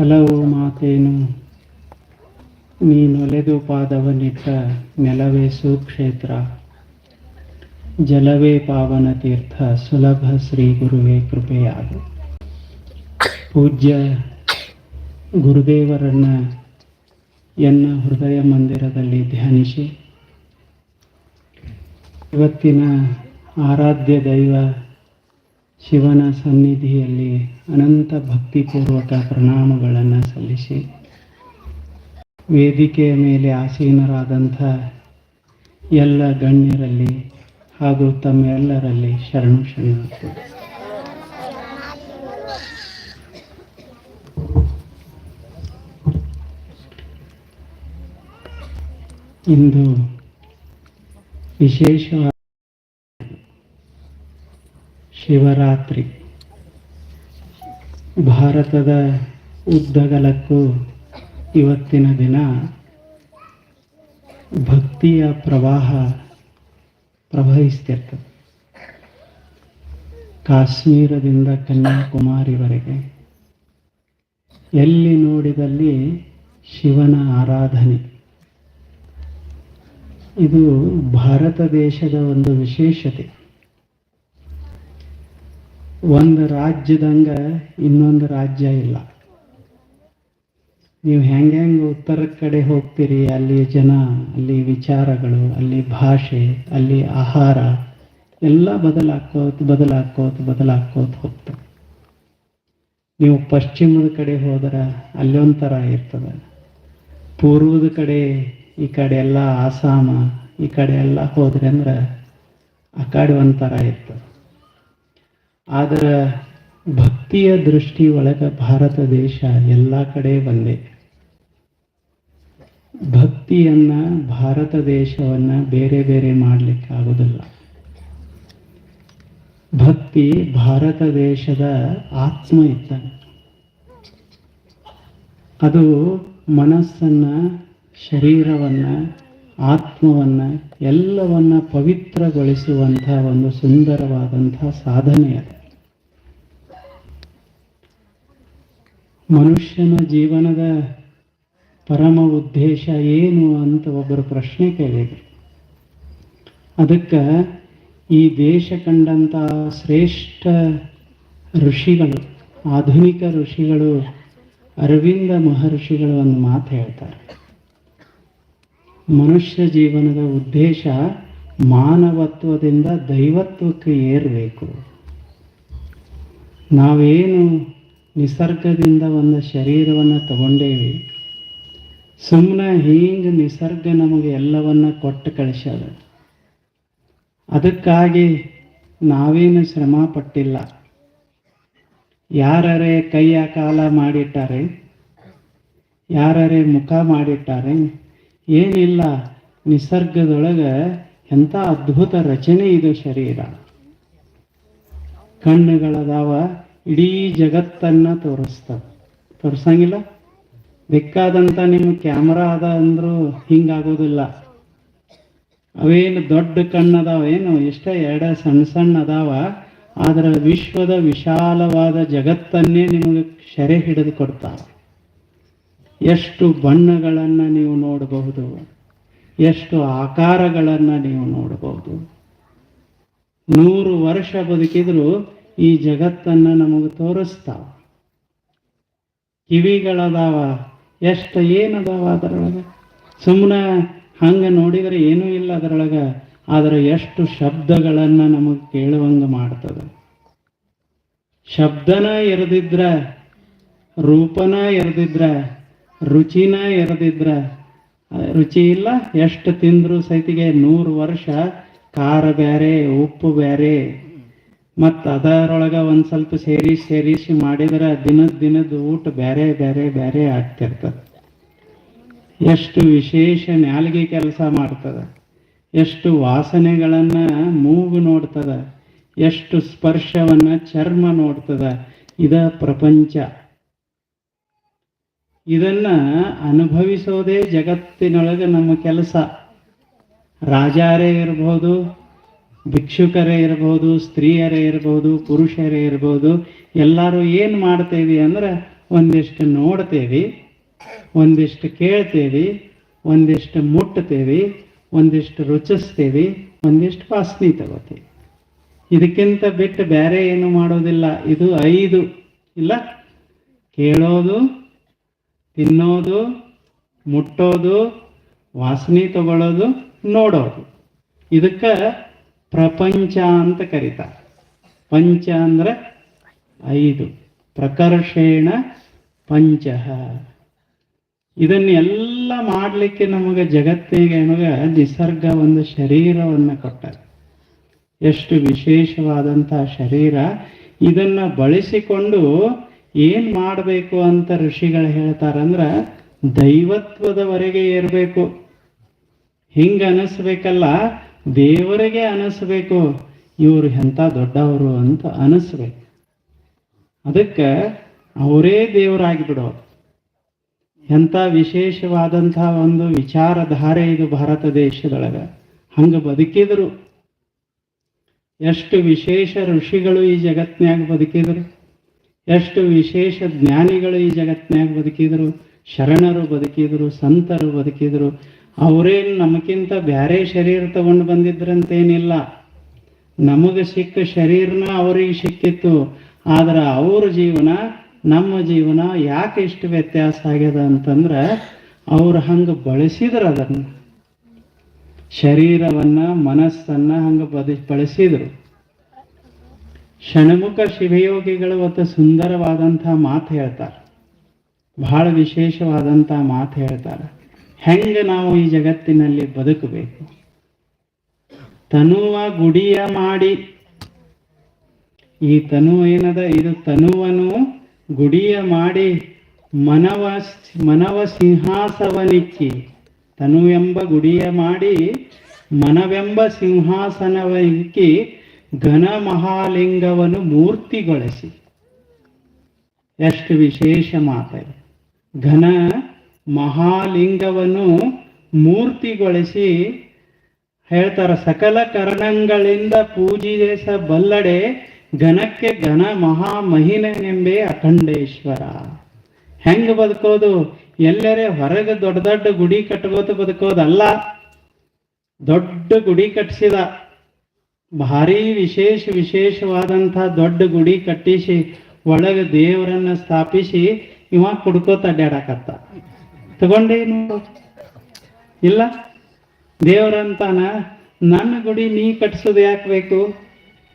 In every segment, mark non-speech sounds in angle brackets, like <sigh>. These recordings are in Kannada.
ಹಲವು ಮಾತೇನು ನೀನೊಲೆದು ಪಾದವನಿಟ್ಟ ನೆಲವೇ ಸುಕ್ಷೇತ್ರ. ಜಲವೇ ಪಾವನ ತೀರ್ಥ, ಸುಲಭ ಶ್ರೀ ಗುರುವೇ ಕೃಪೆಯಾಗು. ಪೂಜ್ಯ ಗುರುದೇವರನ್ನ ಎನ್ನ ಹೃದಯ ಮಂದಿರದಲ್ಲಿ ಧ್ಯಾನಿಸಿ. ಇವತ್ತಿನ ಆರಾಧ್ಯ ದೈವ ಶಿವನ ಸನ್ನಿಧಿಯಲ್ಲಿ ಅನಂತ ಭಕ್ತಿಪೂರ್ವಕ ಪ್ರಣಾಮಗಳನ್ನು ಸಲ್ಲಿಸಿ ವೇದಿಕೆಯ ಮೇಲೆ ಆಸೀನರಾದಂಥ ಎಲ್ಲ ಗಣ್ಯರಲ್ಲಿ ಹಾಗೂ ತಮ್ಮೆಲ್ಲರಲ್ಲಿ ಶರಣು ಶರಣಾರ್ಥಿ. ಇಂದು ವಿಶೇಷವಾದ ಶಿವರಾತ್ರಿ. ಭಾರತದ ಉದ್ದಗಲಕ್ಕೂ ಇವತ್ತಿನ ದಿನ ಭಕ್ತಿಯ ಪ್ರವಾಹ ಪ್ರವಹಿಸ್ತಿರ್ತದೆ. ಕಾಶ್ಮೀರದಿಂದ ಕನ್ಯಾಕುಮಾರಿವರೆಗೆ ಎಲ್ಲಿ ನೋಡಿದಲ್ಲಿ ಶಿವನ ಆರಾಧನೆ. ಇದು ಭಾರತ ದೇಶದ ಒಂದು ವಿಶೇಷತೆ. ಒಂದು ರಾಜ್ಯದಂಗ ಇನ್ನೊಂದು ರಾಜ್ಯ ಇಲ್ಲ. ನೀವು ಹೆಂಗೆ ಹೆಂಗೆ ಉತ್ತರ ಕಡೆ ಹೋಗ್ತೀರಿ, ಅಲ್ಲಿ ಜನ, ಅಲ್ಲಿ ವಿಚಾರಗಳು, ಅಲ್ಲಿ ಭಾಷೆ, ಅಲ್ಲಿ ಆಹಾರ, ಎಲ್ಲ ಬದಲಾಕೋತ್ ಬದಲಾಕೋತ್ ಬದಲಾಕೋತ್ ಹೋಗ್ತದೆ ನೀವು ಪಶ್ಚಿಮದ ಕಡೆ ಹೋದ್ರೆ ಅಲ್ಲಿ ಒಂಥರ ಇರ್ತದೆ. ಪೂರ್ವದ ಕಡೆ ಈ ಕಡೆ ಎಲ್ಲ ಆಸಾಮ, ಈ ಕಡೆ ಎಲ್ಲ ಹೋದ್ರೆ ಅಂದ್ರೆ ಆ ಕಡೆ ಒಂಥರ ಇರ್ತದೆ. ಆದ್ರೆ ಭಕ್ತಿಯ ದೃಷ್ಟಿ ಒಳಗೆ ಭಾರತ ದೇಶ ಎಲ್ಲ ಕಡೆ ಒಂದೇ. ಭಕ್ತಿಯನ್ನ ಭಾರತ ದೇಶವನ್ನ ಬೇರೆ ಬೇರೆ ಮಾಡಲಿಕ್ಕೆ ಆಗೋದಿಲ್ಲ. ಭಕ್ತಿ ಭಾರತ ದೇಶದ ಆತ್ಮ ಇತ್ತ ಅದು ಮನಸ್ಸನ್ನ ಶರೀರವನ್ನ ಆತ್ಮವನ್ನ ಎಲ್ಲವನ್ನ ಪವಿತ್ರಗೊಳಿಸುವಂತಹ ಒಂದು ಸುಂದರವಾದಂತಹ ಸಾಧನೆ ಅದು. ಮನುಷ್ಯನ ಜೀವನದ ಪರಮ ಉದ್ದೇಶ ಏನು ಅಂತ ಒಬ್ಬರು ಪ್ರಶ್ನೆ ಕೇಳಿದರು. ಅದಕ್ಕೆ ಈ ದೇಶ ಕಂಡಂಥ ಶ್ರೇಷ್ಠ ಋಷಿಗಳು, ಆಧುನಿಕ ಋಷಿಗಳು ಅರವಿಂದ ಮಹರ್ಷಿಗಳು ಒಂದು ಮಾತು ಹೇಳ್ತಾರೆ. ಮನುಷ್ಯ ಜೀವನದ ಉದ್ದೇಶ ಮಾನವತ್ವದಿಂದ ದೈವತ್ವಕ್ಕೆ ಏರಬೇಕು. ನಾವೇನು ನಿಸರ್ಗದಿಂದ ಒಂದು ಶರೀರವನ್ನು ತಗೊಂಡೇವಿ ಸುಮ್ಮನೆ ಹೀಗೆ ನಿಸರ್ಗ ನಮಗೆ ಎಲ್ಲವನ್ನ ಕೊಟ್ಟು ಕಳಿಸ್ಯದ. ಅದಕ್ಕಾಗಿ ನಾವೇನು ಶ್ರಮ ಪಟ್ಟಿಲ್ಲ ಯಾರೇ ಕೈಯ ಕಾಲ ಮಾಡಿಟ್ಟಾರೆ ಯಾರೇ ಮುಖ ಮಾಡಿಟ್ಟಾರೆ ಏನಿಲ್ಲ, ನಿಸರ್ಗದೊಳಗೆ ಎಂಥ ಅದ್ಭುತ ರಚನೆ ಇದು ಶರೀರ. ಕಣ್ಣುಗಳದಾವ, ಇಡೀ ಜಗತ್ತನ್ನ ತೋರಿಸ್ತವೆ ತೋರ್ಸಂಗಿಲ್ಲ? ಬೇಕಾದಂಥ ನಿಮ್ಮ ಕ್ಯಾಮ್ರಾ ಅದ ಅಂದರೂ ಹಿಂಗಾಗೋದಿಲ್ಲ. ಅವೇನು ದೊಡ್ಡ ಕಣ್ಣದಾವ, ಏನು ಇಷ್ಟ ಎರಡ ಸಣ್ಣ ಸಣ್ಣ ಅದಾವ, ಆದ್ರೆ ವಿಶ್ವದ ವಿಶಾಲವಾದ ಜಗತ್ತನ್ನೇ ನಿಮಗೆ ಸೆರೆ ಹಿಡಿದು ಕೊಡ್ತಾವ ಎಷ್ಟು ಬಣ್ಣಗಳನ್ನು ನೀವು ನೋಡಬಹುದು, ಎಷ್ಟು ಆಕಾರಗಳನ್ನು ನೀವು ನೋಡಬಹುದು. ನೂರು ವರ್ಷ ಬದುಕಿದ್ರು ಈ ಜಗತ್ತನ್ನು ನಮಗೆ ತೋರಿಸ್ತಾವ. ಕಿವಿಗಳದಾವ, ಎಷ್ಟು ಏನದಾವ ಅದರೊಳಗೆ? ಸುಮ್ಮನೆ ಹಂಗೆ ನೋಡಿದರೆ ಏನೂ ಇಲ್ಲ ಅದರೊಳಗೆ, ಆದರೆ ಎಷ್ಟು ಶಬ್ದಗಳನ್ನು ನಮಗೆ ಕೇಳುವಂಗೆ ಮಾಡ್ತದೆ. ಶಬ್ದನ ಇರದಿದ್ರೆ ರೂಪನ ಎರೆದಿದ್ರ ರುಚಿನ ಇರದಿದ್ರ ರುಚಿ ಇಲ್ಲ, ಎಷ್ಟು ತಿಂದ್ರು ಸೈತಿಗೆ ನೂರು ವರ್ಷ ಖಾರ ಬೇರೆ ಉಪ್ಪು ಬೇರೆ ಮತ್ತು ಅದರೊಳಗೆ ಒಂದು ಸ್ವಲ್ಪ ಸೇರಿಸಿ ಸೇರಿಸಿ ಮಾಡಿದ್ರೆ ದಿನದ ದಿನದ ಊಟ ಬೇರೆ ಬೇರೆ ಬೇರೆ ಆಗ್ತಿರ್ತದ. ಎಷ್ಟು ವಿಶೇಷ ನಾಲಿಗೆ ಕೆಲಸ ಮಾಡ್ತದೆ. ಎಷ್ಟು ವಾಸನೆಗಳನ್ನ ಮೂಗು ನೋಡ್ತದ. ಎಷ್ಟು ಸ್ಪರ್ಶವನ್ನ ಚರ್ಮ ನೋಡ್ತದ. ಇದ ಪ್ರಪಂಚ. ಇದನ್ನ ಅನುಭವಿಸೋದೇ ಜಗತ್ತಿನೊಳಗೆ ನಮ್ಮ ಕೆಲಸ. ರಾಜಾರೇ ಇರ್ಬೋದು, ಭಿಕ್ಷುಕರೇ ಇರ್ಬೋದು, ಸ್ತ್ರೀಯರೇ ಇರ್ಬೋದು, ಪುರುಷರೇ ಇರ್ಬೋದು, ಎಲ್ಲರೂ ಏನು ಮಾಡ್ತೇವಿ ಅಂದ್ರೆ ಒಂದಿಷ್ಟು ನೋಡ್ತೇವಿ, ಒಂದಿಷ್ಟು ಕೇಳ್ತೇವಿ, ಒಂದಿಷ್ಟು ಮುಟ್ತೇವಿ, ಒಂದಿಷ್ಟು ರುಚಿಸ್ತೇವಿ, ಒಂದಿಷ್ಟು ವಾಸನೆ ತಗೋತೇವೆ. ಇದಕ್ಕಿಂತ ಬಿಟ್ಟು ಬೇರೆ ಏನು ಮಾಡೋದಿಲ್ಲ. ಇದು ಐದು. ಇಲ್ಲ? ಕೇಳೋದು ತಿನ್ನೋದು, ಮುಟ್ಟೋದು, ವಾಸನೆ ತಗೊಳ್ಳೋದು, ನೋಡೋದು. ಇದಕ್ಕೆ ಪ್ರಪಂಚ ಅಂತ ಕರೀತಾರೆ. ಪಂಚ ಅಂದ್ರೆ ಐದು. ಪ್ರಕರ್ಷೇಣ ಪಂಚ. ಇದನ್ನೆಲ್ಲ ಮಾಡಲಿಕ್ಕೆ ನಮಗೆ ಜಗತ್ತಿಗೆ ನಮಗೆ ನಿಸರ್ಗ ಒಂದು ಶರೀರವನ್ನು ಕೊಟ್ಟ ಎಷ್ಟು ವಿಶೇಷವಾದಂತಹ ಶರೀರ. ಇದನ್ನ ಬಳಸಿಕೊಂಡು ಏನ್ ಮಾಡಬೇಕು ಅಂತ ಋಷಿಗಳು ಹೇಳ್ತಾರಂದ್ರ ದೈವತ್ವದವರೆಗೆ ಏರ್ಬೇಕು ಹಿಂಗ ಅನಿಸ್ಬೇಕಲ್ಲ, ದೇವರಿಗೆ ಅನಿಸ್ಬೇಕು. ಇವರು ಎಂತ ದೊಡ್ಡವರು ಅಂತ ಅನಿಸ್ಬೇಕು. ಅದಕ್ಕೆ ಅವರೇ ದೇವರಾಗಿ ಬಿಡೋದು ಎಂಥ ವಿಶೇಷವಾದಂತಹ ಒಂದು ವಿಚಾರಧಾರೆ ಇದು ಭಾರತ ದೇಶದೊಳಗ. ಹಂಗ ಬದುಕಿದ್ರು. ಎಷ್ಟು ವಿಶೇಷ ಋಷಿಗಳು ಈ ಜಗತ್ನ್ಯಾಗ ಬದುಕಿದ್ರು. ಎಷ್ಟು ವಿಶೇಷ ಜ್ಞಾನಿಗಳು ಈ ಜಗತ್ತಿನಾಗ ಬದುಕಿದ್ರು, ಶರಣರು ಬದುಕಿದ್ರು, ಸಂತರು ಬದುಕಿದ್ರು ಅವರೇನು ನಮಗಿಂತ ಬ್ಯಾರೆ ಶರೀರ ತಗೊಂಡು ಬಂದಿದ್ರಂತೇನಿಲ್ಲ. ನಮಗೆ ಸಿಕ್ಕ ಶರೀರನ ಅವರಿಗೆ ಸಿಕ್ಕಿತ್ತು, ಆದ್ರೆ ಅವ್ರ ಜೀವನ, ನಮ್ಮ ಜೀವನ ಯಾಕೆ ಇಷ್ಟು ವ್ಯತ್ಯಾಸ ಆಗ್ಯದ ಅಂತಂದ್ರೆ, ಅವ್ರು ಹಂಗೆ ಬಳಸಿದ್ರು ಅದನ್ನು. ಶರೀರವನ್ನ, ಮನಸ್ಸನ್ನ ಹಂಗೆ ಬದ, ಬಳಸಿದ್ರು. ಷಣ್ಮುಖ ಶಿವಯೋಗಿಗಳು ಒಂದು ಸುಂದರವಾದಂತಹ ಮಾತು ಹೇಳ್ತಾರೆ. ಬಹಳ ವಿಶೇಷವಾದಂತಹ ಮಾತು ಹೇಳ್ತಾರೆ. ಹೆಂಗೆ ನಾವು ಈ ಜಗತ್ತಿನಲ್ಲಿ ಬದುಕಬೇಕು? ತನುವ ಗುಡಿಯ ಮಾಡಿ. ಈ ತನು ಏನದ? ಇದು ತನುವನು ಗುಡಿಯ ಮಾಡಿ ಮನವ ಮನವ ಸಿಂಹಾಸವನಿಕ್ಕಿ. ತನುವೆಂಬ ಗುಡಿಯ ಮಾಡಿ ಮನವೆಂಬ ಸಿಂಹಾಸನವಿಕ್ಕಿ ಘನ ಮಹಾಲಿಂಗವನ್ನು ಮೂರ್ತಿಗೊಳಿಸಿ. ಎಷ್ಟು ವಿಶೇಷ ಮಾತಾಡಿ ಘನ ಮಹಾಲಿಂಗವನ್ನು ಮೂರ್ತಿಗೊಳಿಸಿ ಹೇಳ್ತಾರ, ಸಕಲ ಕರ್ಣಗಳಿಂದ ಪೂಜಿಸಬಲ್ಲಡೆ ಘನಕ್ಕೆ ಘನ ಮಹಾ ಮಹಿನೆಂಬೆ ಅಖಂಡೇಶ್ವರ. ಹೆಂಗ್ ಬದುಕೋದು? ಎಲ್ಲರೇ ಹೊರಗೆ ದೊಡ್ಡ ದೊಡ್ಡ ಗುಡಿ ಕಟ್ಕೋತ ಬದುಕೋದಲ್ಲ. ದೊಡ್ಡ ಗುಡಿ ಕಟ್ಟಿಸಿದ ಭಾರಿ ವಿಶೇಷ ವಿಶೇಷವಾದಂಥ ದೊಡ್ಡ ಗುಡಿ ಕಟ್ಟಿಸಿ ಒಳಗೆ ದೇವರನ್ನ ಸ್ಥಾಪಿಸಿ ಇವ ಕುಡ್ಕೋತ ಅಡ್ಡಾಡಕತ್ತ ತಗೊಂಡೇನು ಇಲ್ಲ. ದೇವರಂತಾನ, ನನ್ನ ಗುಡಿ ನೀ ಕಟ್ಸೋದು ಯಾಕೆ ಬೇಕು?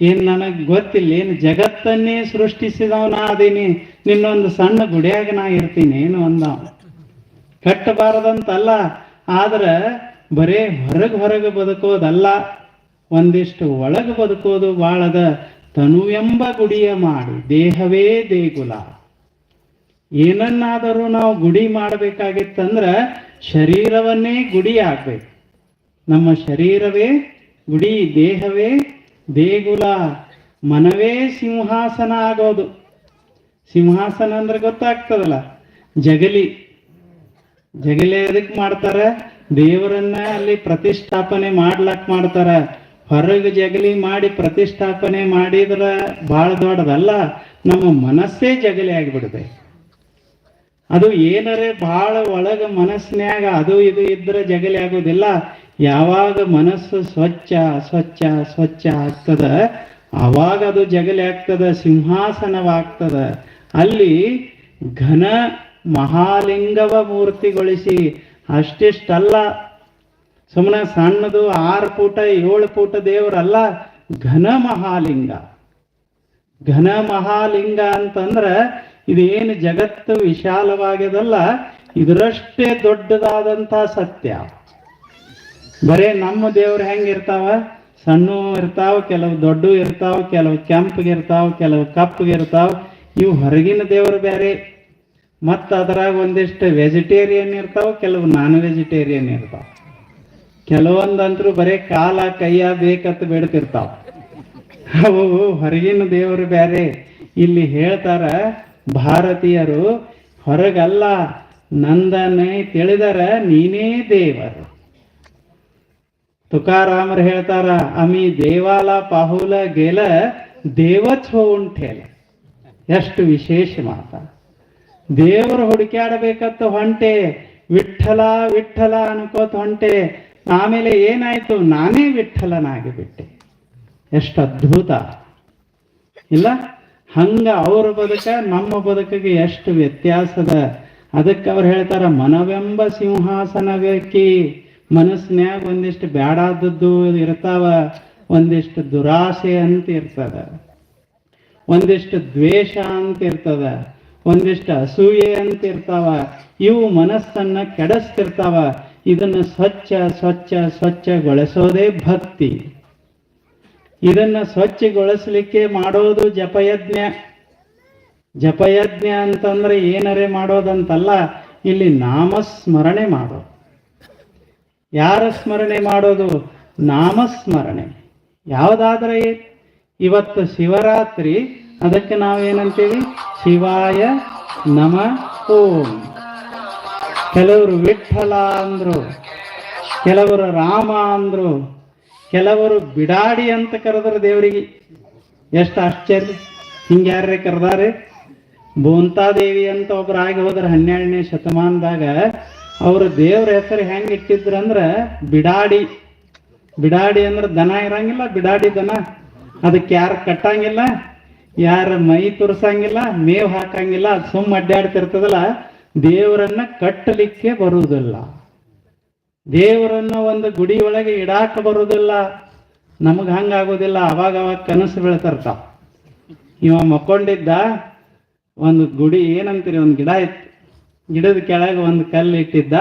ಏನ್ ನನಗೆ ಗೊತ್ತಿಲ್ಲ, ಏನು ಜಗತ್ತನ್ನೇ ಸೃಷ್ಟಿಸಿದವ ನಾ ಅದೀನಿ ನಿನ್ನೊಂದು ಸಣ್ಣ ಗುಡಿಯಾಗ ನಾ ಇರ್ತೀನಿ ಏನು ಅಂದ ಕಟ್ಟಬಾರದಂತಲ್ಲ, ಆದ್ರ ಬರೇ ಹೊರಗೆ ಹೊರಗೆ ಬದುಕೋದಲ್ಲ. ಒಂದಿಷ್ಟು ಒಳಗೆ ಬದುಕೋದು ಬಾಳದ ಎಂಬ ಗುಡಿಯ ಮಾಡಿ, ದೇಹವೇ ದೇಗುಲ. ಏನನ್ನಾದರೂ ನಾವು ಗುಡಿ ಮಾಡಬೇಕಾಗಿತ್ತಂದ್ರ ಶರೀರವನ್ನೇ ಗುಡಿ ಆಗ್ಬೇಕು. ನಮ್ಮ ಶರೀರವೇ ಗುಡಿ, ದೇಹವೇ ದೇಗುಲ. ಮನವೇ ಸಿಂಹಾಸನ ಆಗೋದು. ಸಿಂಹಾಸನ ಅಂದ್ರೆ ಗೊತ್ತಾಗ್ತದಲ್ಲ? ಜಗಲಿ. ಜಗಲಿ ಅದಕ್ಕೆ ಮಾಡ್ತಾರೆ? ದೇವರನ್ನ ಅಲ್ಲಿ ಪ್ರತಿಷ್ಠಾಪನೆ ಮಾಡ್ಲಕ್ ಮಾಡ್ತಾರ. ಹೊರಗೆ ಜಗಲಿ ಮಾಡಿ ಪ್ರತಿಷ್ಠಾಪನೆ ಮಾಡಿದ್ರ ಬಹಳ ದೊಡ್ಡದಲ್ಲ, ನಮ್ಮ ಮನಸ್ಸೇ ಜಗಲಿ ಆಗಿಬಿಡ್ಬೇಕು ಅದು ಏನರೇ ಬಹಳ ಒಳಗ ಮನಸ್ಸಿನ್ಯಾಗ ಅದು ಇದು ಇದ್ರೆ ಜಗಲಿ ಆಗೋದಿಲ್ಲ. ಯಾವಾಗ ಮನಸ್ಸು ಸ್ವಚ್ಛ ಸ್ವಚ್ಛ ಸ್ವಚ್ಛ ಆಗ್ತದ ಆವಾಗ ಅದು ಜಗಲಿ ಆಗ್ತದ, ಸಿಂಹಾಸನವಾಗ್ತದ. ಅಲ್ಲಿ ಘನ ಮಹಾಲಿಂಗವ ಮೂರ್ತಿಗೊಳಿಸಿ ಅಷ್ಟಿಷ್ಟಲ್ಲ ಸುಮ್ಮನೆ ಸಣ್ಣದು ಆರು ಪೂಟ, ಏಳು ಪೂಟ ದೇವರಲ್ಲ, ಘನ ಮಹಾಲಿಂಗ. ಘನ ಮಹಾಲಿಂಗ ಅಂತಂದ್ರ ಇದೇನು ಜಗತ್ತು ವಿಶಾಲವಾಗ್ಯದಲ್ಲ, ಇದರಷ್ಟೇ ದೊಡ್ಡದಾದಂಥ ಸತ್ಯ. ಬರೇ ನಮ್ಮ ದೇವ್ರು ಹೆಂಗಿರ್ತಾವ ಸಣ್ಣ ಇರ್ತಾವ, ಕೆಲವು ದೊಡ್ಡ ಇರ್ತಾವ, ಕೆಲವು ಕೆಂಪಗೆ ಇರ್ತಾವ ಕೆಲವು ಕಪ್ಪಗೆ ಇರ್ತಾವ ಇವು ಹೊರಗಿನ ದೇವರು ಬೇರೆ ಮತ್ತು ಅದ್ರಾಗ ಒಂದಿಷ್ಟು ವೆಜಿಟೇರಿಯನ್ ಇರ್ತಾವ, ಕೆಲವು ನಾನ್ ವೆಜಿಟೇರಿಯನ್ ಇರ್ತಾವ. ಕೆಲವೊಂದಂತರೂ ಬರೇ ಕಾಲ, ಕೈಯ ಬೇಕಂತ ಬೇಡ್ತಿರ್ತಾವ. ಅವು ಹೊರಗಿನ ದೇವರು ಬೇರೆ ಇಲ್ಲಿ ಹೇಳ್ತಾರ, ಭಾರತೀಯರು ಹೊರಗಲ್ಲ, ನಂದನೆ ತಿಳಿದರ ನೀನೇ ದೇವರು. ತುಕಾರಾಮರು ಹೇಳ್ತಾರ, ಅಮಿ ದೇವಾಲ ಪಾಹುಲ ಗೆಲ ದೇವತ್ವ ಉಂಟೇಲ. ಎಷ್ಟು ವಿಶೇಷ ಮಾತ. ದೇವರು ಹುಡುಕ್ಯಾಡಬೇಕತ್ತ ಹೊಂಟೆ ವಿಠಲ ವಿಠಲ ಅನ್ಕೋತ ಹೊಂಟೆ ಆಮೇಲೆ ಏನಾಯ್ತು? ನಾನೇ ವಿಠಲನಾಗಿಬಿಟ್ಟೆ ಎಷ್ಟು ಅದ್ಭುತ. ಇಲ್ಲ? ಹಂಗ ಅವ್ರ ಬದುಕ ನಮ್ಮ ಬದುಕಿಗೆ ಎಷ್ಟು ವ್ಯತ್ಯಾಸದ. ಅದಕ್ಕೆ ಅವ್ರು ಹೇಳ್ತಾರ, ಮನವೆಂಬ ಸಿಂಹಾಸನ ಬೇಕಿ ಮನಸ್ನ್ಯಾಗ ಒಂದಿಷ್ಟು ಬ್ಯಾಡಾದದ್ದು ಇರ್ತಾವ, ಒಂದಿಷ್ಟು ದುರಾಸೆ ಅಂತ ಇರ್ತದ. ಒಂದಿಷ್ಟು ದ್ವೇಷ ಅಂತ ಇರ್ತದ, ಒಂದಿಷ್ಟು ಅಸೂಯೆ ಅಂತ ಇರ್ತಾವ. ಇವು ಮನಸ್ಸನ್ನ ಕೆಡಿಸ್ತಿರ್ತಾವ. ಇದನ್ನ ಸ್ವಚ್ಛ ಸ್ವಚ್ಛ, ಸ್ವಚ್ಛಗೊಳಿಸೋದೇ ಭಕ್ತಿ. ಇದನ್ನ ಸ್ವಚ್ಛಗೊಳಿಸ್ಲಿಕ್ಕೆ ಮಾಡೋದು ಜಪಯಜ್ಞ. ಜಪಯಜ್ಞ ಅಂತಂದ್ರೆ ಏನರೇ ಮಾಡೋದಂತಲ್ಲ, ಇಲ್ಲಿ ನಾಮಸ್ಮರಣೆ ಮಾಡೋದು. ಯಾರ ಸ್ಮರಣೆ ಮಾಡೋದು? ನಾಮಸ್ಮರಣೆ. ಯಾವುದಾದ್ರೆ ಇವತ್ತು ಶಿವರಾತ್ರಿ, ಅದಕ್ಕೆ ನಾವೇನಂತೀವಿ? ಶಿವಾಯ ನಮ ಓಂ. ಕೆಲವರು ವಿಠಲ ಅಂದ್ರು, ಕೆಲವರು ರಾಮ ಅಂದ್ರು, ಕೆಲವರು ಬಿಡಾಡಿ ಅಂತ ಕರೆದ್ರು ದೇವರಿಗೆ. ಎಷ್ಟು ಆಶ್ಚರ್ಯ. ಹಿಂಗೆ ಯಾರೇ ಕರೆದಾರೆ ಬೋಂತಾದೇವಿ ಅಂತ ಒಬ್ರು ಆಗಿ ಹೋದ್ರ ಹನ್ನೆರಡನೇ ಶತಮಾನದಾಗ ಅವರು ದೇವ್ರ ಹೆಸರು ಹೆಂಗ್ ಇಟ್ಟಿದ್ರು ಅಂದ್ರ ಬಿಡಾಡಿ. ಬಿಡಾಡಿ ಅಂದ್ರೆ ದನ ಇರಂಗಿಲ್ಲ, ಬಿಡಾಡಿ ದನ. ಅದಕ್ಕೆ ಯಾರು ಕಟ್ಟಂಗಿಲ್ಲ, ಯಾರ ಮೈ ತುರ್ಸಂಗಿಲ್ಲ, ಮೇವು ಹಾಕಂಗಿಲ್ಲ, ಅದು ಸುಮ್ಮ ಅಡ್ಡಾಡ್ತಿರ್ತದಲ್ಲ. ದೇವರನ್ನ ಕಟ್ಟಲಿಕ್ಕೆ ಬರುವುದಿಲ್ಲ. ದೇವರನ್ನ ಒಂದು ಗುಡಿ ಒಳಗೆ ಇಡಾಕ ಬರುವುದಿಲ್ಲ. ನಮಗೆ ಹಂಗಾಗೋದಿಲ್ಲ. ಅವಾಗ ಅವಾಗ ಕನಸು ಬೀಳ್ತಿರ್ತಾವ ಇವ ಮಕ್ಕೊಂಡಿದ್ದ ಒಂದು ಗುಡಿ ಏನಂತೀರಿ? ಒಂದು ಗಿಡ ಇತ್ತು. ಗಿಡದ ಕೆಳಗೆ ಒಂದು ಕಲ್ಲು ಇಟ್ಟಿದ್ದ.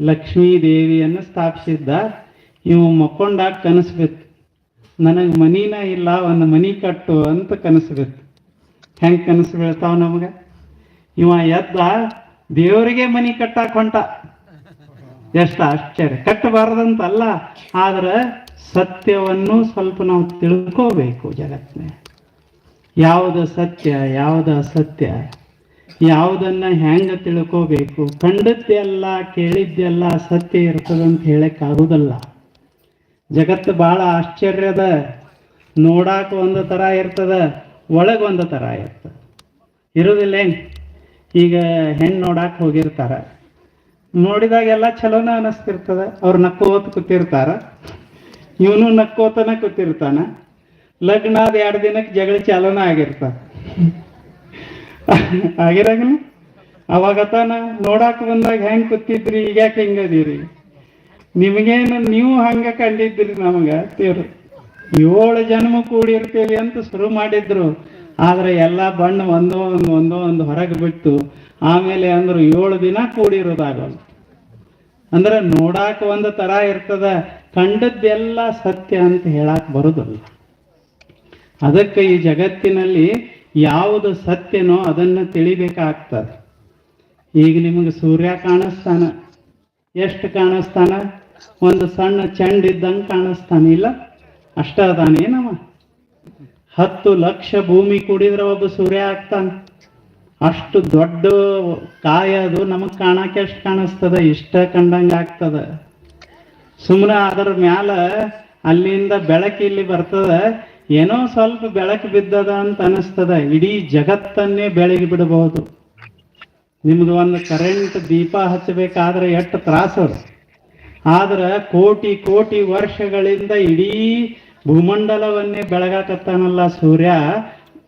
ಲಕ್ಷ್ಮೀ ದೇವಿಯನ್ನು ಸ್ಥಾಪಿಸಿದ್ದ. ಇವ ಮಕ್ಕೊಂಡಾಗ ಕನಸು ಬಿತ್ತು. ನನಗೆ ಮನಿನ ಇಲ್ಲ, ಒಂದು ಮನಿ ಕಟ್ಟು ಅಂತ ಕನಸು ಬಿತ್ತು. ಹೆಂಗೆ ಕನಸು ಬೀಳ್ತಾವ ನಮಗೆ? ಇವ ಎದ್ದ ದೇವರಿಗೆ ಮನಿ ಕಟ್ಟಾಕ ಹೊಂಟ ಎಷ್ಟು ಆಶ್ಚರ್ಯ. ಕಟ್ಟಬಾರ್ದಂತಲ್ಲ, ಆದ್ರೆ ಸತ್ಯವನ್ನು ಸ್ವಲ್ಪ ನಾವು ತಿಳ್ಕೋಬೇಕು ಜಗತ್ತಿನ. ಯಾವುದು ಸತ್ಯ, ಯಾವುದು ಅಸತ್ಯ, ಯಾವುದನ್ನ ಹೆಂಗ ತಿಳ್ಕೋಬೇಕು. ಕಂಡದ್ದೆಲ್ಲ, ಕೇಳಿದ್ದೆಲ್ಲ ಸತ್ಯ ಇರ್ತದಂತ ಹೇಳಕ್ ಆಗುದಲ್ಲ ಜಗತ್ತು ಬಹಳ ಆಶ್ಚರ್ಯದ ನೋಡಾಕ ಒಂದು ತರ ಇರ್ತದ ಒಳಗೊಂದು ತರ ಇರ್ತದ. ಇರುದಿಲ್ಲ ಹೆಂಗ್ ಈಗ ಹೆಣ್ಣು ನೋಡಾಕ ಹೋಗಿರ್ತಾರ. ನೋಡಿದಾಗೆಲ್ಲ ಚಲೋನ ಅನಿಸ್ತಿರ್ತದ. ಅವ್ರು ನಕ್ಕೋತ ಕೂತಿರ್ತಾರ. ಇವನು ನಕ್ಕೋತನ ಕೂತಿರ್ತಾನ. ಲಗ್ನ ಆದ ಎರಡು ದಿನಕ್ಕೆ ಜಗಳ ಚಾಲನ ಆಗಿರ್ತಾರ. ಆಗಿರಂಗಿಲ್ಲ? ಅವಾಗತಾನ ನೋಡಾಕ ಬಂದಾಗ ಹೆಂಗ್ ಕೂತಿದ್ರಿ, ಈಗ ಯಾಕೆ ಹಿಂಗದೀರಿ ನಿಮಗೇನು ನೀವು ಹಂಗ ಕಂಡಿದ್ರಿ ನಮಗ ದೇವ್ರು ಏಳು ಜನ್ಮ ಕೂಡಿರ್ತೀವಿ ಅಂತ ಶುರು ಮಾಡಿದ್ರು. ಆದ್ರೆ ಎಲ್ಲ ಬಣ್ಣ ಒಂದೋ ಒಂದು ಒಂದೋ ಒಂದು ಹೊರಗೆ ಬಿಟ್ಟು ಆಮೇಲೆ ಅಂದ್ರು ಏಳು ದಿನ ಕೂಡಿರೋದಾಗಲ್ಲ ಅಂದ್ರೆ ನೋಡಾಕ ಒಂದು ತರ ಇರ್ತದ, ಕಂಡದ್ದೆಲ್ಲ ಸತ್ಯ ಅಂತ ಹೇಳಕ್ ಬರುದಲ್ಲ. ಅದಕ್ಕೆ ಈ ಜಗತ್ತಿನಲ್ಲಿ ಯಾವುದು ಸತ್ಯನೋ ಅದನ್ನ ತಿಳಿಬೇಕಾಗ್ತದೆ. ಈಗ ನಿಮಗೆ ಸೂರ್ಯ ಕಾಣಿಸ್ತಾನ. ಎಷ್ಟು ಕಾಣಿಸ್ತಾನ? ಒಂದು ಸಣ್ಣ ಚೆಂಡ ಇದ್ದಂಗೆ ಕಾಣಿಸ್ತಾನ ಇಲ್ಲ? ಅಷ್ಟ ಅದಾನೇನವ ಹತ್ತು ಲಕ್ಷ ಭೂಮಿ ಕುಡಿದ್ರೆ ಒಬ್ಬ ಸೂರ್ಯ ಆಗ್ತಾನೆ. ಅಷ್ಟು ದೊಡ್ಡ ಕಾಯ ಅದು, ನಮಗ್ ಕಾಣಕ್ಕೆ ಎಷ್ಟು ಕಾಣಿಸ್ತದ, ಇಷ್ಟ ಕಂಡಂಗ ಆಗ್ತದ. ಸುಮ್ಮನೆ ಅದರ ಮ್ಯಾಲ ಅಲ್ಲಿಂದ ಬೆಳಕು ಇಲ್ಲಿ ಬರ್ತದ. ಏನೋ ಸ್ವಲ್ಪ ಬೆಳಕು ಬಿದ್ದದ ಅಂತ ಅನಿಸ್ತದ. ಇಡೀ ಜಗತ್ತನ್ನೇ ಬೆಳಗಿ ಬಿಡಬಹುದು ನಿಮ್ದು ಒಂದು ಕರೆಂಟ್ ದೀಪ ಹಚ್ಚಬೇಕಾದ್ರೆ ಎಷ್ಟು ತ್ರಾಸ ಆದ್ರೆ ಕೋಟಿ ಕೋಟಿ ವರ್ಷಗಳಿಂದ ಇಡೀ ಭೂಮಂಡಲವನ್ನೇ ಬೆಳಗಾಕತ್ತಾನಲ್ಲ ಸೂರ್ಯ,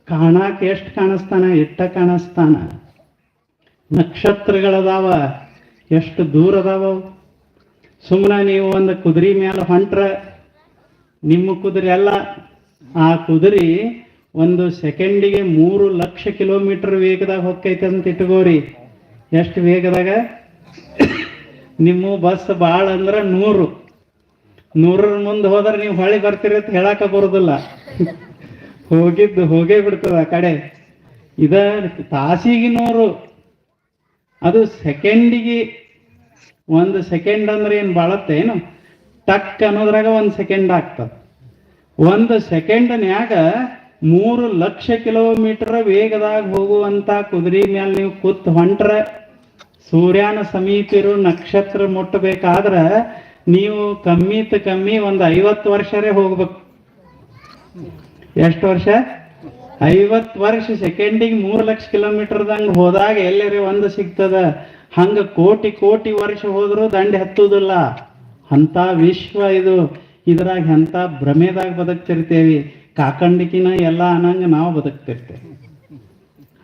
ಕಾಣಾಕ ಎಷ್ಟು ಕಾಣಿಸ್ತಾನ? ಎಟ್ಟ ಕಾಣಿಸ್ತಾನ. ನಕ್ಷತ್ರಗಳದಾವ, ಎಷ್ಟು ದೂರ ಅದಾವ. ಸುಮ್ಮನೆ ನೀವು ಒಂದು ಕುದುರೆ ಮೇಲೆ ಹೊಂಟ್ರ, ನಿಮ್ಮ ಕುದುರೆ ಅಲ್ಲ. ಆ ಕುದುರೆ ಒಂದು ಸೆಕೆಂಡಿಗೆ ಮೂರು ಲಕ್ಷ ಕಿಲೋಮೀಟರ್ ವೇಗದಾಗ ಹೊಕ್ಕೈತೆ ಅಂತ ಇಟ್ಕೋರಿ. ಎಷ್ಟು ವೇಗದಾಗ? <coughs> ನಿಮ್ಮ ಬಸ್ ಭಾಳ ಅಂದ್ರೆ ನೂರು. ನೂರರ ಮುಂದೆ ಹೋದ್ರೆ ನೀವು ಹೊಳಿ ಬರ್ತೀರಿ ಅಂತ ಹೇಳಾಕ ಬರುದಿಲ್ಲ. ಹೋಗಿದ್ದು ಹೋಗೇ ಬಿಡ್ತದ ಆ ಕಡೆ. ಇದ ತಾಸಿಗೆ ನೂರು. ಅದು ಸೆಕೆಂಡಿಗೆ ಒಂದು ಸೆಕೆಂಡ್ ಅಂದ್ರೆ ಏನು ಬಾಳತ್ತೆ ಏನು? ಟಕ್ ಅನ್ನೋದ್ರಾಗ ಒಂದು ಸೆಕೆಂಡ್ ಆಗ್ತದ. ಒಂದು ಸೆಕೆಂಡ್ನ್ಯಾಗ ಮೂರು ಲಕ್ಷ ಕಿಲೋಮೀಟರ್ ವೇಗದಾಗ ಹೋಗುವಂತ ಕುದುರೆ ಮೇಲೆ ನೀವು ಕೂತ್ ಹೊಂಟ್ರ ಸೂರ್ಯನ ಸಮೀಪ ಇರೋ ನಕ್ಷತ್ರ ಮುಟ್ಟಬೇಕಾದ್ರ ನೀವು ಕಮ್ಮಿತ್ ಕಮ್ಮಿ ಒಂದು ಐವತ್ತು ವರ್ಷರೇ ಹೋಗ್ಬೇಕು. ಎಷ್ಟು ವರ್ಷ? ಐವತ್ ವರ್ಷ. ಸೆಕೆಂಡಿಗೆ ಮೂರು ಲಕ್ಷ ಕಿಲೋಮೀಟರ್ದಂಗ ಹೋದಾಗ ಎಲ್ಲರೇ ಒಂದು ಸಿಗ್ತದ? ಹಂಗ ಕೋಟಿ ಕೋಟಿ ವರ್ಷ ಹೋದ್ರು ದಂಡ ಹತ್ತುದಿಲ್ಲ. ಅಂತ ವಿಶ್ವ ಇದು. ಇದ್ರಾಗ ಎಂತ ಭ್ರಮೆದಾಗ ಬದುಕ್ತಿರ್ತೇವಿ. ಕಾಕಂಡಿಕಿನ ಎಲ್ಲ ಅನ್ನಂಗ ನಾವು ಬದುಕ್ತಿರ್ತೇವೆ.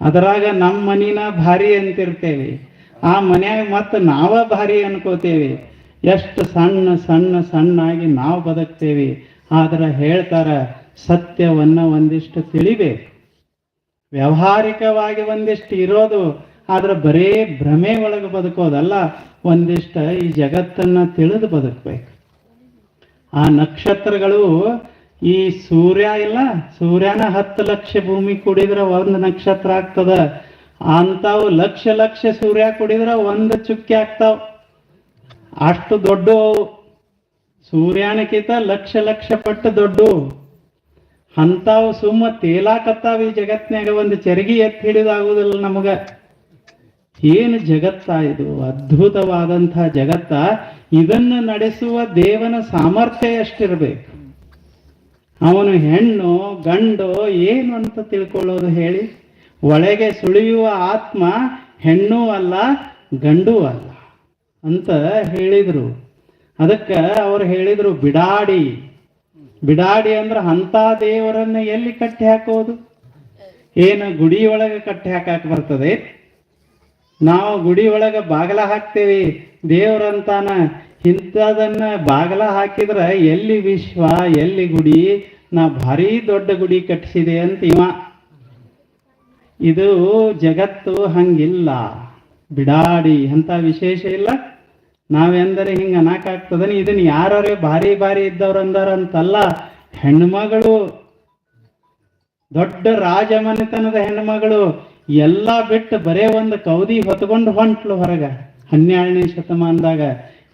ಅದರಾಗ ನಮ್ಮ ಮನಿನ ಭಾರಿ ಅಂತಿರ್ತೇವಿ. ಆ ಮನ್ಯಾಗ ಮತ್ತೆ ನಾವ ಭಾರಿ ಅನ್ಕೋತೇವಿ. ಎಷ್ಟು ಸಣ್ಣ ಸಣ್ಣ ಸಣ್ಣಾಗಿ ನಾವು ಬದುಕ್ತೇವಿ, ಆದ್ರೆ ಹೇಳ್ತಾರ ಸತ್ಯವನ್ನ ಒಂದಿಷ್ಟು ತಿಳಿಬೇಕು. ವ್ಯಾವಹಾರಿಕವಾಗಿ ಒಂದಿಷ್ಟು ಇರೋದು, ಆದ್ರೆ ಬರೇ ಭ್ರಮೆ ಒಳಗೆ ಬದುಕೋದಲ್ಲ, ಒಂದಿಷ್ಟ ಈ ಜಗತ್ತನ್ನ ತಿಳಿದು ಬದುಕಬೇಕು. ಆ ನಕ್ಷತ್ರಗಳು ಈ ಸೂರ್ಯ ಇಲ್ಲ, ಸೂರ್ಯನ ಹತ್ತು ಲಕ್ಷ ಭೂಮಿ ಕುಡಿದ್ರ ಒಂದು ನಕ್ಷತ್ರ ಆಗ್ತದ. ಅಂತಾವು ಲಕ್ಷ ಲಕ್ಷ ಸೂರ್ಯ ಕುಡಿದ್ರ ಒಂದು ಚುಕ್ಕಿ ಆಗ್ತಾವ. ಅಷ್ಟು ದೊಡ್ಡ ಸೂರ್ಯನಕ್ಕಿಂತ ಲಕ್ಷ ಲಕ್ಷ ಪಟ್ಟು ದೊಡ್ಡ. ಅಂತಾವು ಸುಮ್ಮ ತೇಲಾಕತ್ತಾವ ಈ ಜಗತ್ನಾಗ ಒಂದು ಚರಗಿ ಎತ್ತಿ ಹಿಡಿದಾಗುದಿಲ್ಲ ನಮಗ. ಏನು ಜಗತ್ತ ಇದು? ಅದ್ಭುತವಾದಂತಹ ಜಗತ್ತ. ಇದನ್ನು ನಡೆಸುವ ದೇವನ ಸಾಮರ್ಥ್ಯ ಎಷ್ಟಿರ್ಬೇಕು? ಅವನು ಹೆಣ್ಣು, ಗಂಡು, ಏನು ಅಂತ ತಿಳ್ಕೊಳ್ಳೋದು ಹೇಳಿ? ಒಳಗೆ ಸುಳಿಯುವ ಆತ್ಮ ಹೆಣ್ಣು ಅಲ್ಲ, ಗಂಡೂ ಅಲ್ಲ. ಅಂತ ಹೇಳಿದ್ರು. ಅದಕ್ಕೆ ಅವ್ರು ಹೇಳಿದ್ರು, ಬಿಡಾಡಿ. ಬಿಡಾಡಿ ಅಂದ್ರೆ ಅಂತ ದೇವರನ್ನ ಎಲ್ಲಿ ಕಟ್ಟಿ ಹಾಕೋದು? ಏನು ಗುಡಿ ಒಳಗೆ ಕಟ್ಟಿ ಹಾಕಕ್ ಬರ್ತದೆ? ನಾವು ಗುಡಿ ಒಳಗ ಬಾಗಲ ಹಾಕ್ತೇವಿ. ದೇವ್ರಂತಾನ ಇಂಥದನ್ನ ಬಾಗಲ ಹಾಕಿದ್ರ ಎಲ್ಲಿ ವಿಶ್ವ, ಎಲ್ಲಿ ಗುಡಿ? ನಾ ಭಾರಿ ದೊಡ್ಡ ಗುಡಿ ಕಟ್ಟಿಸಿದೆ ಅಂತ ಇವ. ಇದು ಜಗತ್ತು ಹಂಗಿಲ್ಲ. ಬಿಡಾಡಿ ಅಂತ ವಿಶೇಷ ಇಲ್ಲ. ನಾವೆಂದರೆ ಹಿಂಗ ಅನ್ನಕಾಗ್ತದನ ಇದನ್ನ ಯಾರೇ ಭಾರಿ ಭಾರಿ ಇದ್ದವ್ರು ಅಂದಾರಂತಲ್ಲ, ಹೆಣ್ಮಗಳು, ದೊಡ್ಡ ರಾಜಮನೆತನದ ಹೆಣ್ಮಗಳು, ಎಲ್ಲ ಬಿಟ್ಟು ಬರೇ ಒಂದು ಕೌದಿ ಹೊತ್ಕೊಂಡು ಹೊಂಟ್ಲು ಹೊರಗ, ಹನ್ನೆರಡನೇ ಶತಮಾನದಾಗ.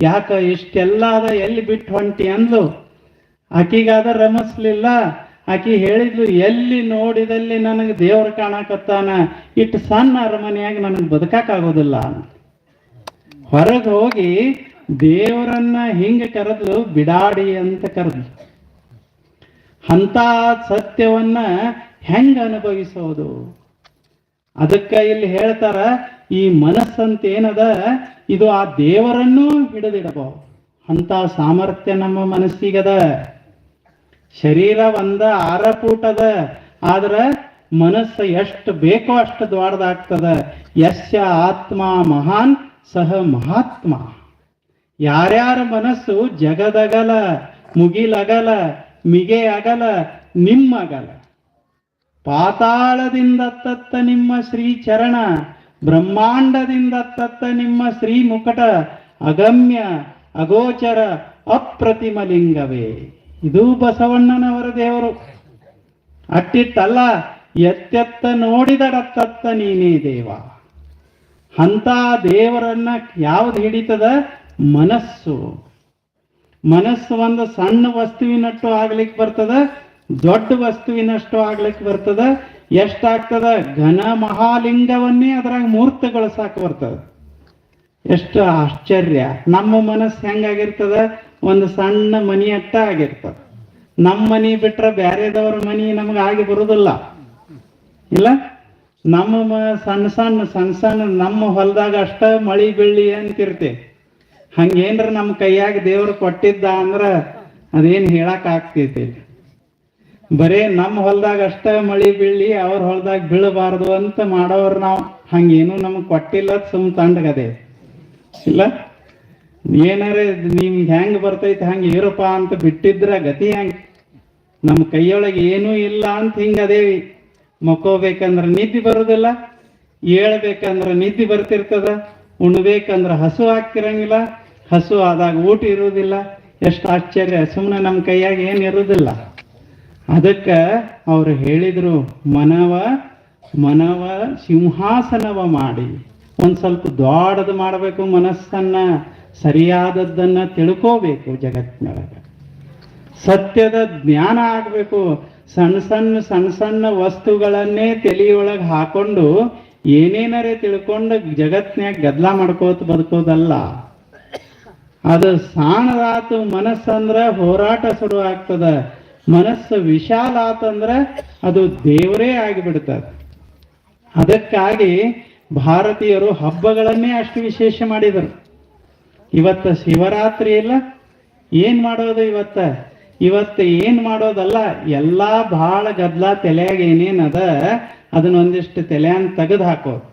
ಯಾಕ ಇಷ್ಟೆಲ್ಲ ಅದ ಎಲ್ಲಿ ಬಿಟ್ಟು ಹೊಂಟಿ ಅಂದ್ಲು? ಆಕಿಗಾದ ರಮಸ್ಲಿಲ್ಲ. ಆಕಿ ಹೇಳಿದ್ಲು, ಎಲ್ಲಿ ನೋಡಿದಲ್ಲಿ ನನಗೆ ದೇವ್ರ ಕಾಣಕತ್ತಾನ? ಇಟ್ಟು ಸಣ್ಣ ಅರಮನೆಯಾಗಿ ನನಗೆ ಬದುಕಾಗೋದಿಲ್ಲ ಹೊರಗೆ ಹೋಗಿ ದೇವರನ್ನ ಹಿಂಗೆ ಕರೆದ್ಲು ಬಿಡಾಡಿ ಅಂತ ಕರೆದ್ಲು ಅಂತ ಸತ್ಯವನ್ನ ಹೆಂಗ ಅನುಭವಿಸೋದು? ಅದಕ್ಕ ಇಲ್ಲಿ ಹೇಳ್ತಾರ, ಈ ಮನಸ್ಸಂತ ಏನದ ಇದು ಆ ದೇವರನ್ನೂ ಹಿಡಿದಿಡಬಹುದು. ಅಂತ ಸಾಮರ್ಥ್ಯ ನಮ್ಮ ಮನಸ್ಸಿಗದ. ಶರೀರ ಒಂದ ಆರ ಫೂಟದ ಆದ್ರ ಮನಸ್ಸು ಎಷ್ಟು ಬೇಕೋ ಅಷ್ಟು ದ್ವಾರದಾಗ್ತದ ಯಶ ಆತ್ಮ ಮಹಾನ್ ಸಹ ಮಹಾತ್ಮ. ಯಾರ್ಯಾರ ಮನಸ್ಸು ಜಗದಗಲ, ಮುಗಿಲಗಲ ಮಿಗೆ ಅಗಲ ನಿಮ್ಮಗಲ. ಪಾತಾಳದಿಂದ ತತ್ತ ನಿಮ್ಮ ಶ್ರೀ ಚರಣ ಬ್ರಹ್ಮಾಂಡದಿಂದ ತತ್ತ ನಿಮ್ಮ ಶ್ರೀ ಮುಕಟ ಅಗಮ್ಯ, ಅಗೋಚರ ಅಪ್ರತಿಮ ಲಿಂಗವೇ ಇದು ಬಸವಣ್ಣನವರ ದೇವರು. ಅಟ್ಟಿಟ್ಟಲ್ಲ, ಎತ್ತೆತ್ತ ನೋಡಿದಡತ್ತತ್ತ ನೀನೇ ದೇವ. ಅಂತ ದೇವರನ್ನ ಯಾವ್ದು ಹಿಡಿತದ? ಮನಸ್ಸು. ಮನಸ್ಸು ಒಂದು ಸಣ್ಣ ವಸ್ತುವಿನಷ್ಟು ಆಗ್ಲಿಕ್ಕೆ ಬರ್ತದ, ದೊಡ್ಡ ವಸ್ತುವಿನಷ್ಟು ಆಗ್ಲಿಕ್ಕೆ ಬರ್ತದ, ಎಷ್ಟಾಗ್ತದ? ಘನ ಮಹಾಲಿಂಗವನ್ನೇ ಅದ್ರಾಗ ಮೂರ್ತಗೊಳಿಸಾಕ ಬರ್ತದ. ಎಷ್ಟು ಆಶ್ಚರ್ಯ. ನಮ್ಮ ಮನಸ್ಸು ಹೆಂಗಾಗಿರ್ತದ? ಒಂದು ಸಣ್ಣ ಮನಿ ಅಟ್ಟ ಆಗಿರ್ತದ. ನಮ್ಮ ಮನಿ ಬಿಟ್ರೆ ಬೇರೆದವ್ರ ಮನಿ ನಮ್ಗೆ ಆಗಿ ಬರುದಿಲ್ಲ. ಇಲ್ಲ? ನಮ್ಮ ಸಣ್ಣ ಸಣ್ಣ ಸಣ್ಣ ಸಣ್ಣ ನಮ್ಮ ಹೊಲದಾಗ ಅಷ್ಟ ಮಳಿ ಬೆಳ್ಳಿ ಅಂತಿರ್ತೇವೆ ಹಂಗೇನ್ರ ನಮ್ಮ ಕೈಯಾಗ ದೇವ್ರು ಕೊಟ್ಟಿದ್ದ ಅಂದ್ರ ಅದೇನ್ ಹೇಳಕ್ ಆಗ್ತೈತಿ ಬರೇ ನಮ್ಮ ಹೊಲದಾಗ ಅಷ್ಟ ಮಳಿ ಬೀಳಿ ಅವ್ರ ಹೊಲದಾಗ ಬೀಳಬಾರ್ದು ಅಂತ ಮಾಡೋರು ನಾವು ಹಂಗೇನು ನಮಗ್ ಕೊಟ್ಟಿಲ್ಲ ಸುಮ್ ತಂಡಗದೆ ಇಲ್ಲ? ಏನಾರೇ ನಿಮ್ಗೆ ಹೆಂಗ್ ಬರ್ತೈತಿ ಹಂಗ ಇರಪ್ಪ ಅಂತ ಬಿಟ್ಟಿದ್ರ ಗತಿ ಹೆಂಗ್. ನಮ್ಮ ಕೈಯೊಳಗೆ ಏನೂ ಇಲ್ಲ ಅಂತ ಹಿಂಗ ಅದೇವಿ. ಮಕ್ಕೋಬೇಕಂದ್ರ ನಿದ್ದೆ ಬರೋದಿಲ್ಲ, ಏಳ್ಬೇಕಂದ್ರೆ ನಿದ್ದೆ ಬರ್ತಿರ್ತದ, ಉಣ್ಬೇಕಂದ್ರೆ ಹಸು ಆಗ್ತಿರಂಗಿಲ್ಲ ಹಸು ಆದಾಗ ಊಟ ಇರುವುದಿಲ್ಲ ಎಷ್ಟು ಆಶ್ಚರ್ಯ ಸುಮ್ಮನೆ ನಮ್ಮ ಕೈಯಾಗ ಏನು ಇರುವುದಿಲ್ಲ ಅದಕ್ಕೆ ಅವರು ಹೇಳಿದರು, ಮನವ ಮನವ ಸಿಂಹಾಸನವ ಮಾಡಿ, ಒಂದು ಸ್ವಲ್ಪ ದೊಡ್ಡದು ಮಾಡಬೇಕು ಮನಸ್ಸನ್ನು, ಸರಿಯಾದದ್ದನ್ನು ತಿಳ್ಕೋಬೇಕು ಜಗತ್ತಿನೊಳಗೆ. ಸತ್ಯದ ಜ್ಞಾನ ಆಗಬೇಕು. ಸಣ್ಣ ಸಣ್ಣ ಸಣ್ಣ ಸಣ್ಣ ವಸ್ತುಗಳನ್ನೇ ತಲೆಯೊಳಗೆ ಹಾಕೊಂಡು ಏನೇನರೇ ತಿಳ್ಕೊಂಡು ಜಗತ್ನ್ಯಾಗ ಗದ್ಲ ಮಾಡ್ಕೋತ ಬದುಕೋದಲ್ಲ. ಅದು ಸಾಣದಾತು ಮನಸ್ಸಂದ್ರ ಹೋರಾಟ ಶುರು ಆಗ್ತದ. ಮನಸ್ಸು ವಿಶಾಲ ಆತಂದ್ರ ಅದು ದೇವರೇ ಆಗಿಬಿಡ್ತದೆ. ಅದಕ್ಕಾಗಿ ಭಾರತೀಯರು ಹಬ್ಬಗಳನ್ನೇ ಅಷ್ಟು ವಿಶೇಷ ಮಾಡಿದರು. ಇವತ್ತ ಶಿವರಾತ್ರಿ ಇಲ್ಲ. ಏನ್ ಮಾಡೋದು ಇವತ್ತ? ಇವತ್ತು ಏನ್ ಮಾಡೋದಲ್ಲ, ಎಲ್ಲಾ ಬಹಳ ಗದ್ಲ ತಲೆಯಾಗ ಏನೇನದ ಅದ, ಅದನ್ನ ಒಂದಿಷ್ಟು ತಲೆಯನ್ ತೆಗೆದು ಹಾಕೋದು.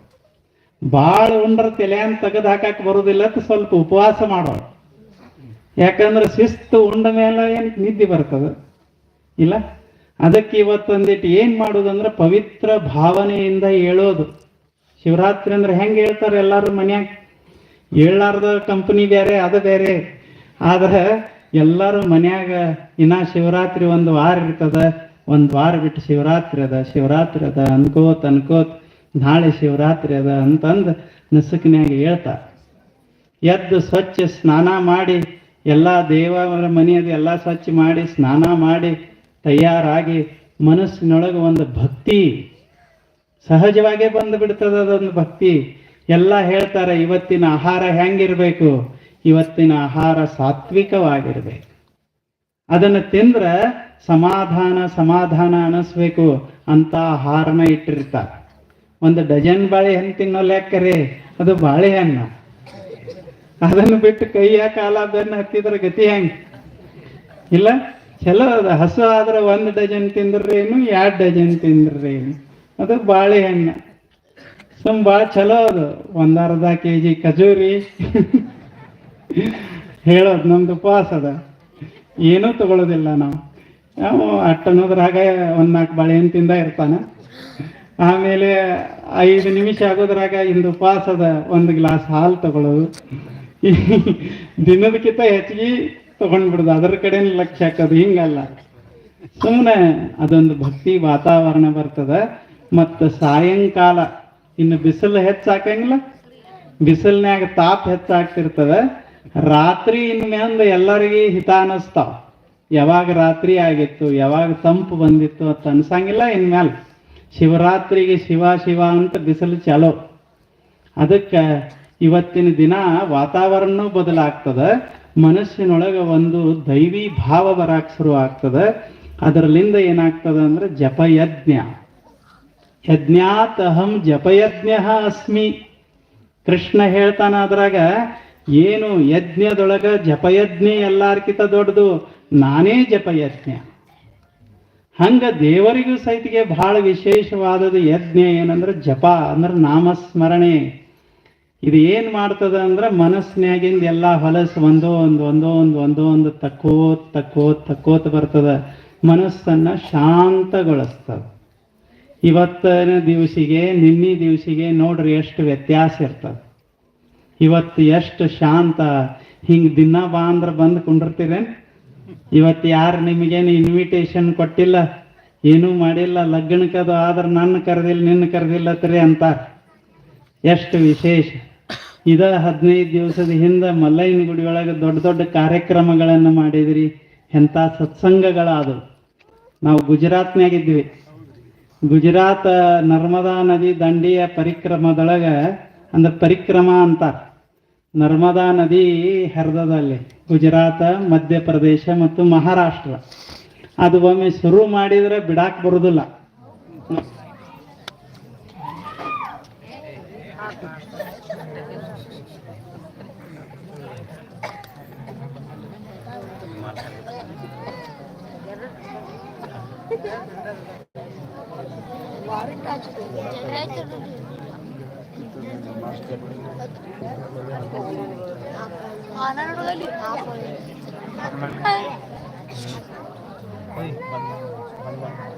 ಬಾಳ ಉಂಡ್ರ ತಲೆಯನ್ ತೆಗೆದು ಹಾಕಕ್ ಬರುದಿಲ್ಲ ಅಂತ ಸ್ವಲ್ಪ ಉಪವಾಸ ಮಾಡೋದು. ಯಾಕಂದ್ರೆ ಶಿಸ್ತು ಉಂಡ ಮೇಲೆ ಏನ್ ನಿದ್ದೆ ಬರ್ತದ? ಇಲ್ಲ? ಅದಕ್ಕೆ ಇವತ್ತೊಂದಿಟ್ಟು ಏನ್ ಮಾಡೋದಂದ್ರೆ ಪವಿತ್ರ ಭಾವನೆಯಿಂದ ಹೇಳೋದು. ಶಿವರಾತ್ರಿ ಅಂದ್ರೆ ಹೆಂಗ್ ಹೇಳ್ತಾರೆ ಎಲ್ಲಾರು ಮನ್ಯಾಗ? ಹೇಳಾರ್ದ ಕಂಪನಿ ಬೇರೆ, ಅದು ಬೇರೆ. ಆದ್ರೆ ಎಲ್ಲರೂ ಮನ್ಯಾಗ ಇನ್ನ ಶಿವರಾತ್ರಿ ಒಂದು ವಾರ ಇರ್ತದ, ಒಂದು ವಾರ ಬಿಟ್ಟು ಶಿವರಾತ್ರಿ ಅದ ಶಿವರಾತ್ರಿ ಅದ ಅನ್ಕೋತ್ ಅನ್ಕೋತ್, ನಾಳೆ ಶಿವರಾತ್ರಿ ಅದ ಅಂತಂದ್ ನಸುಕಿನ್ಯಾಗ ಹೇಳ್ತಾರ ಎದ್ದು ಸ್ವಚ್ಛ ಸ್ನಾನ ಮಾಡಿ, ಎಲ್ಲ ದೇವರ ಮನೆಯದು ಎಲ್ಲ ಸ್ವಚ್ಛ ಮಾಡಿ, ಸ್ನಾನ ಮಾಡಿ, ತಯಾರಾಗಿ, ಮನಸ್ಸಿನೊಳಗೆ ಒಂದು ಭಕ್ತಿ ಸಹಜವಾಗೇ ಬಂದು ಬಿಡ್ತದ ಅದೊಂದು ಭಕ್ತಿ. ಎಲ್ಲ ಹೇಳ್ತಾರೆ, ಇವತ್ತಿನ ಆಹಾರ ಹೆಂಗಿರ್ಬೇಕು? ಇವತ್ತಿನ ಆಹಾರ ಸಾತ್ವಿಕವಾಗಿರ್ಬೇಕು. ಅದನ್ನು ತಿಂದ್ರ ಸಮಾಧಾನ ಸಮಾಧಾನ ಅನಿಸ್ಬೇಕು ಅಂತ ಆಹಾರನ ಇಟ್ಟಿರ್ತಾರೆ. ಒಂದು ಡಜನ್ ಬಾಳೆಹಣ್ಣು ತಿನ್ನೋ ಲೆಕ್ಕರೆ ಅದು ಬಾಳೆಹಣ್ಣು ಅದನ್ನು ಬಿಟ್ಟು ಕೈಯ ಕಾಲ ಬೆನ್ನು ಹತ್ತಿದ್ರೆ ಗತಿ ಹೆಂಗೆ? ಇಲ್ಲ? ಚಲೋ ಅದ. ಹಸು ಆದ್ರೆ ಒಂದು ಡಜನ್ ತಿಂದ್ರೇನು, ಎರಡು ಡಜನ್ ತಿಂದ್ರೇನು? ಅದು ಬಾಳೆಹಣ್ಣು ಸುಮ್ ಭಾಳ ಚಲೋ ಅದು. ಒಂದರ್ಧ ಕೆ ಜಿ ಖಜೂರಿ. <laughs> ಹೇಳೋದು ನಮ್ದು ಉಪವಾಸ ಅದ. ಏನೂ ತಗೊಳ್ಳೋದಿಲ್ಲ ನಾವು. ನಾವು ಅನ್ನೋದ್ರಾಗ ಒಂದ್ ನಾಲ್ಕು ಬಾಳೆಹಣ್ಣು ತಿಂದ ಇರ್ತಾನ. ಆಮೇಲೆ ಐದು ನಿಮಿಷ ಆಗೋದ್ರಾಗ ಇಂದು ಉಪವಾಸ ಅದ ಒಂದು ಗ್ಲಾಸ್ ಹಾಲು ತಗೊಳ್ಳೋದು ದಿನದಕ್ಕಿಂತ ಹೆಚ್ಚಿಗೆ ತಗೊಂಡ್ಬಿಡುದು. ಅದರ ಕಡೆ ಲಕ್ಷ್ಯ ಹಾಕೋದು, ಹಿಂಗಲ್ಲ. ಸುಮ್ಮನೆ ಅದೊಂದು ಭಕ್ತಿ ವಾತಾವರಣ ಬರ್ತದ. ಮತ್ತು ಸಾಯಂಕಾಲ, ಇನ್ನು ಬಿಸಿಲು ಹೆಚ್ಚಾಕಂಗಿಲ್ಲ. ಬಿಸಿಲ್ನ್ಯಾಗ ತಾಪ್ ಹೆಚ್ಚಾಗ್ತಿರ್ತದ. ರಾತ್ರಿ ಇನ್ಮ್ಯಾಂದ ಎಲ್ಲರಿಗೆ ಹಿತ ಅನಸ್ತಾವ ಯಾವಾಗ ರಾತ್ರಿ ಆಗಿತ್ತು, ಯಾವಾಗ ತಂಪು ಬಂದಿತ್ತು ಅಂತ ಅನ್ಸಂಗಿಲ್ಲ ಇನ್ಮ್ಯಾಲ. ಶಿವರಾತ್ರಿಗೆ ಶಿವ ಶಿವ ಅಂತ ಬಿಸಿಲು ಚಲೋ. ಅದಕ್ಕೆ ಇವತ್ತಿನ ದಿನ ವಾತಾವರಣ ಬದಲಾಗ್ತದ, ಮನಸ್ಸಿನೊಳಗೆ ಒಂದು ದೈವಿ ಭಾವ ಬರಾಕ್ ಶುರು ಆಗ್ತದ. ಅದರಲ್ಲಿಂದ ಏನಾಗ್ತದ ಅಂದ್ರೆ ಜಪಯಜ್ಞ. ಯಜ್ಞಾತ್ ಅಹಂ ಜಪಯಜ್ಞ ಅಸ್ಮಿ. ಕೃಷ್ಣ ಹೇಳ್ತಾನ ಅದ್ರಾಗ ಏನು ಯಜ್ಞದೊಳಗ ಜಪಯಜ್ಞೆ ಎಲ್ಲಾರ್ಕಿತ ದೊಡ್ಡದು, ನಾನೇ ಜಪಯಜ್ಞ. ಹಂಗ ದೇವರಿಗೂ ಸಹಿತಿಗೆ ಬಹಳ ವಿಶೇಷವಾದದ್ದು ಯಜ್ಞ ಏನಂದ್ರೆ ಜಪ, ಅಂದ್ರೆ ನಾಮಸ್ಮರಣೆ. ಇದು ಏನ್ ಮಾಡ್ತದ ಅಂದ್ರೆ ಮನಸ್ಸಿನಾಗಿಂದ ಎಲ್ಲ ಹೊಲಸು ಒಂದೋ ಒಂದು ಒಂದೋ ಒಂದು ಒಂದೋ ಒಂದು ತಕ್ಕೋತ್ ತಕ್ಕೋತ್ ತಕ್ಕೋತ್ ಬರ್ತದ. ಮನಸ್ಸನ್ನ ಶಾಂತಗೊಳಿಸ್ತದ. ಇವತ್ತಿನ ದಿವಸಿಗೆ, ನಿನ್ನೆ ದಿವಸಿಗೆ ನೋಡ್ರಿ ಎಷ್ಟು ವ್ಯತ್ಯಾಸ ಇರ್ತದೆ. ಇವತ್ತು ಎಷ್ಟು ಶಾಂತ. ಹಿಂಗ್ ದಿನ ಬಾ ಅಂದ್ರೆ ಬಂದು ಕುಂಡಿರ್ತೀರೇನ್? ಇವತ್ತು ಯಾರು ನಿಮಗೇನು ಇನ್ವಿಟೇಷನ್ ಕೊಟ್ಟಿಲ್ಲ? ಏನೂ ಮಾಡಿಲ್ಲ. ಲಗ್ನಕ್ಕದು ಆದ್ರೆ ನನ್ನ ಕರೆದಿಲ್ಲ, ನಿನ್ನ ಕರೆದಿಲ್ಲ ತರಿ ಅಂತ. ಎಷ್ಟು ವಿಶೇಷ. ಇದ ಹದಿನೈದು ದಿವಸದ ಹಿಂದೆ ಮಲ್ಲಯ್ಯನ ಗುಡಿ ಒಳಗೆ ದೊಡ್ಡ ದೊಡ್ಡ ಕಾರ್ಯಕ್ರಮಗಳನ್ನು ಮಾಡಿದ್ರಿ. ಎಂಥ ಸತ್ಸಂಗಗಳಾದವು. ನಾವು ಗುಜರಾತ್ನಾಗಿದ್ವಿ ಗುಜರಾತ್ ನರ್ಮದಾ ನದಿ ದಂಡಿಯ ಪರಿಕ್ರಮದೊಳಗೆ ಅಂದ್ರೆ ಪರಿಕ್ರಮ ಅಂತಾರ. ನರ್ಮದಾ ನದಿ ಹರಿದದಲ್ಲಿ ಗುಜರಾತ ಮಧ್ಯಪ್ರದೇಶ ಮತ್ತು ಮಹಾರಾಷ್ಟ್ರ. ಅದು ಒಮ್ಮೆ ಶುರು ಮಾಡಿದ್ರೆ ಬಿಡಾಕ್ ಬರುದಿಲ್ಲ. Ban- ban-